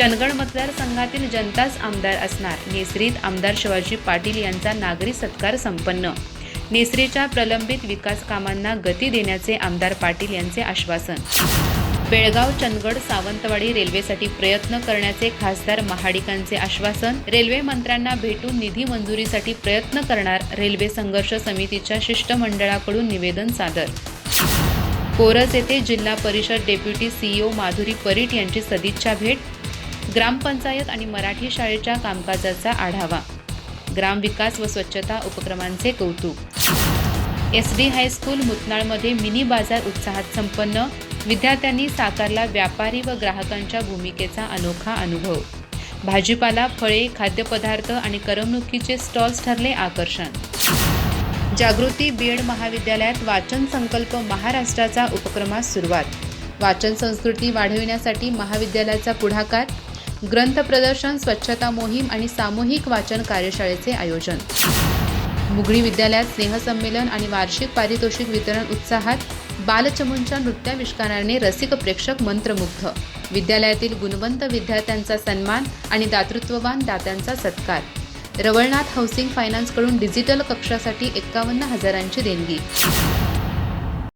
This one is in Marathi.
चंदगड मतदारसंघातील जनताच आमदार असणार. नेसरीत आमदार शिवाजी पाटील यांचा नागरी सत्कार संपन्न. नेसरीच्या प्रलंबित विकास कामांना गती देण्याचे आमदार पाटील यांचे आश्वासन. बेळगाव चंदगड सावंतवाडी रेल्वेसाठी प्रयत्न करण्याचे खासदार महाडिकांचे आश्वासन. रेल्वे मंत्र्यांना भेटून निधी मंजुरीसाठी प्रयत्न करणार रेल्वे संघर्ष समितीच्या शिष्टमंडळाकडून निवेदन सादर. कोरज येथे जिल्हा परिषद डेप्युटी सीईओ माधुरी परीट यांची सदिच्छा भेट. ग्रामपंचायत आणि मराठी शाळेच्या कामकाजाचा आढावा. ग्रामविकास व स्वच्छता उपक्रमांचे कौतुक. एस डी हायस्कूल मुतनाळमध्ये मिनी बाजार उत्साहात संपन्न विद्यार्थ्यांनी साकारला व्यापारी व ग्राहकांच्या भूमिकेचा अनोखा अनुभव. भाजीपाला फळे खाद्यपदार्थ आणि करमणुकीचे स्टॉल्स ठरले आकर्षण. जागृती बीएड महाविद्यालयात वाचन संकल्प महाराष्ट्राचा उपक्रमास सुरुवात. वाचन संस्कृती वाढविण्यासाठी महाविद्यालयाचा पुढाकार ग्रंथ प्रदर्शन स्वच्छता मोहीम आणि सामूहिक वाचन कार्यशाळेचे आयोजन. मुगळी विद्यालयात स्नेहसंमेलन आणि वार्षिक पारितोषिक वितरण उत्साहात बालचमूंच्या नृत्याविष्काराने रसिक प्रेक्षक मंत्रमुग्ध. विद्यालयातील गुणवंत विद्यार्थ्यांचा सन्मान आणि दातृत्ववान दात्यांचा सत्कार. रवळनाथ हाऊसिंग फायनान्सकडून डिजिटल कक्षासाठी एक्कावन्न हजारांची देणगी.